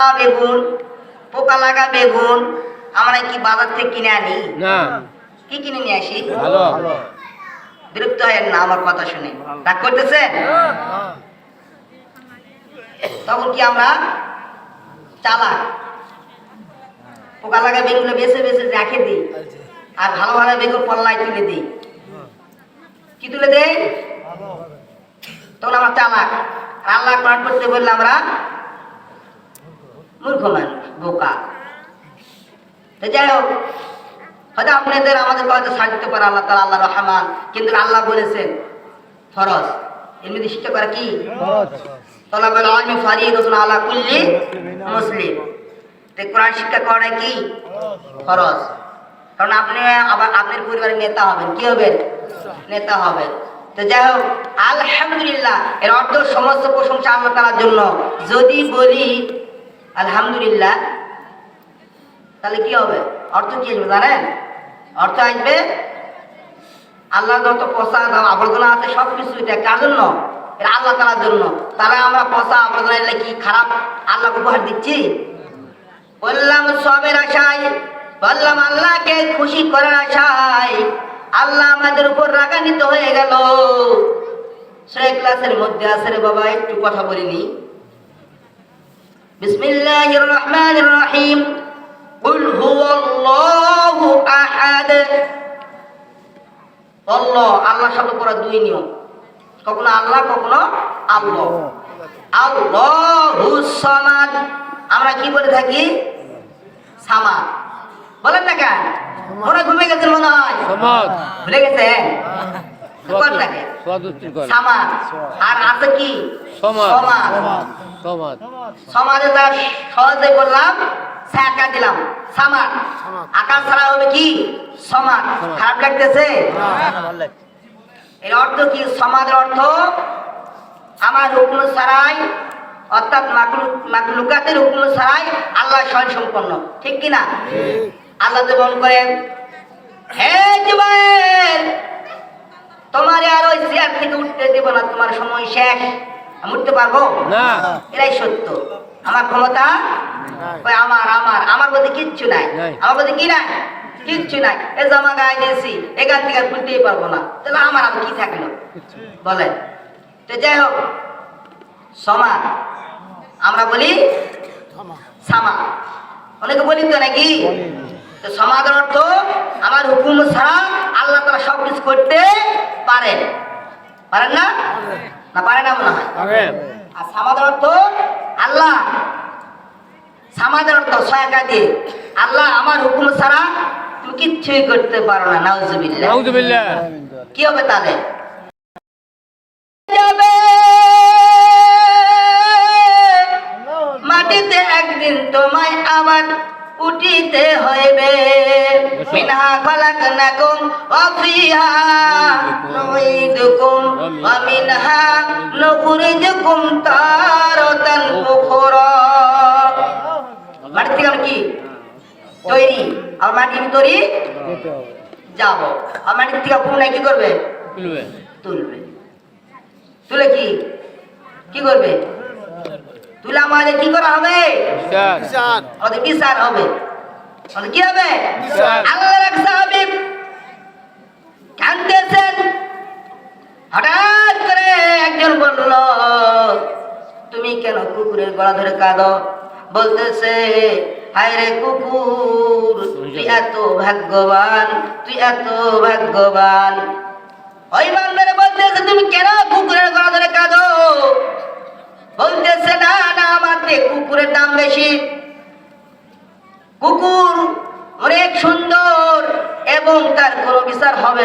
বেগুন পোকা লাগা বেগুন আমরা কি বাজার থেকে কিনে আনি। না। কি কিনে নিয়ে আসি? ভালো। বিরক্ত হয় না আমার কথা শুনে। রাগ করতেছে? তখন কি আমরা চালাক? পোকা লাগা বেগুন বেছে বেছে রেখে দিই। আর ভালো ভালো বেগুন পল্লায় তুলে দিই। কি তুলে দেই? তখন আমরা চালাক। আল্লাহ কোরআন করতে বললে আমরা মূর্খ মানুষ বোকা। তো যাই হোক হয়তো আপনাদের আমাদের হয়তো দিতে পারে আল্লাহ তালা আল্লাহ রহমান কিন্তু আল্লাহ বলেছেন ফরজ। মধ্যে শিক্ষা করা কি? কুল্লি মুসলিম। তো কোরআন শিক্ষা করা কি? ফরজ। কারণ আপনি আবার আপনার পরিবারের নেতা হবেন কি হবেন? নেতা হবেন। তো যাই হোক আলহামদুলিল্লাহ এর অর্থ সমস্ত প্রশংসা আল্লাহ তালার জন্য। যদি বলি আলহামদুলিল্লাহ। তাহলে কি হবে? অর্থ কি আসবে জানেন? অর্থ আসবে আল্লাহ যত দাম আবর্জনা আছে সব কিছু এটা কার জন্য? এটা আল্লাহ তালার জন্য। তারা আমরা পচা আবর্জনা এলে কি খারাপ? আল্লাহ উপহার দিচ্ছি? বললাম, সবের আশায়, বললাম, আল্লাহকে খুশি করার আশায় আল্লাহ আমাদের উপর রাগান্বিত হয়ে গেল। সেই ক্লাসের মধ্যে আছে রে বাবা, একটু কথা বলিনি। বিসমিল্লাহির রহমানির রহিম قل هو الله احد আল্লাহ আল্লাহ শব্দ করা দুই নিয়ম কখনো আল্লাহ কখনো আল্লাহ আল্লাহু সামাদ আমরা কি বলে থাকি সামাদ বলেন না কেন মনে হয় ঘুমে গেছেন মনে হয় সমাজ ভুলে গেছেন কর থাকে সদুত্তর করে সামাদ আর আছে কি সমাজ সমাদ সমাজ সমাজে তার সহজে বললাম স্যাকা দিলাম সামার আকাশ ছাড়া হবে কি? সমাজ। খারাপ লাগতেছে? এর অর্থ কি? সমাজের অর্থ আমার হুকুম ছাড়াই অর্থাৎ মাকলুক মাকলুকাতের হুকুম ছাড়াই আল্লাহ স্বয়ং সম্পন্ন ঠিক কি না? আল্লাহ যেমন করেন হে তোমার আর ওই চেয়ার থেকে উঠতে দেব না তোমার সময় শেষ। উঠতে পারব? না। এটাই সত্য। আমার ক্ষমতা? ওই আমার আমার। আমার মধ্যে কিচ্ছু নাই। আমার মধ্যে কি নাই? কিচ্ছু নাই। এ জামা গায়ে দিয়েছি এখান থেকে খুলতেই পারব না। তাহলে আমার আবার কি থাকল? বলেন। তো যাই হোক সমান আমরা বলি সামা। অনেকে বলি তো নাকি? তো সমাজের অর্থ আমার হুকুম ছাড়া আল্লাহ তারা সব কিছু করতে পারেন। পারেন না? না পারে না মনে হয়? আর সামাদের অর্থ আল্লাহ। সামাদের অর্থ সহায়তা দিয়ে। আল্লাহ আমার হুকুম ছাড়া তুমি কিচ্ছুই করতে পারো না নাউজুবিল্লাহ। নাউজুবিল্লাহ। কি হবে তাহলে? যাবে। মাটিতে একদিন তোমায় আবার উঠিতে হইবে। মিনহা খালাকনাকুম ওয়া ফিহা নুইদুকুম ওয়া মিনহা নুখরিজুকুম তারাতান উখরা। মাটি থেকে কি? তৈরি। আর মাটির ভিতরে যাব। আর মাটির থেকে পুনরায় কি করবে? খুলবে তুলবে। তুলে কি? কি করবে? আমাদের কি করা হবে? বিচার হবে। কি হবে? বিচার। আল্লাহ রাখতে হবে কানতেছেন হঠাৎ করে একজন বলল তুমি কেন কুকুরের গলা ধরে কাঁদো? বলতেছে হায় রে কুকুর তুই এত ভাগ্যবান তুই এত ভাগ্যবান। ওই বান্দারে বলতেছে তুমি কেন কুকুরের গলা ধরে কাঁদো বলতেছে না না আমার থেকে কুকুরের দাম বেশি কুকুর অনেক সুন্দর এবং তার কোনো বিচার হবে না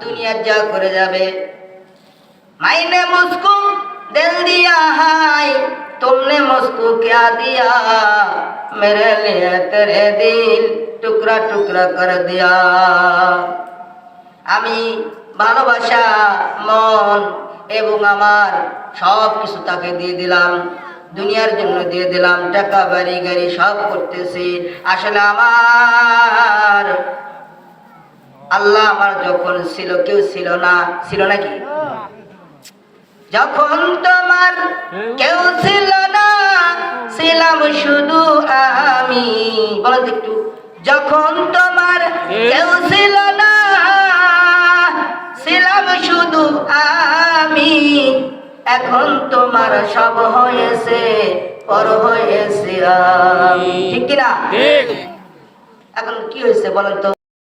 দুনিয়ার যা করে যাবে। মাইনে মস্কু, দিল দিয়া হাই তোমনে মস্কু ক্যা দিয়া, মেরে লিয়ে তেরে দিল, টুকরা টুকরা কর দিয়া। আমি ভালোবাসা, মন এবং আমার সব কিছু তাকে দিয়ে দিলাম, দুনিয়ার জন্য দিয়ে দিলাম, টাকা বাড়ি গাড়ি সব করতেছি। আসলে আমার আল্লাহ আমার যখন ছিল কেউ ছিল না। ছিল নাকি? যখন তোমার কেউ ছিল না ছিলাম শুধু আমি। বলো একটু। যখন তোমার কেউ ছিল না ছিলাম শুধু আমি। এখন তোমার সব হয়েছে পর হয়েছে ঠিক কিনা? এখন কি হয়েছে বলেন তো?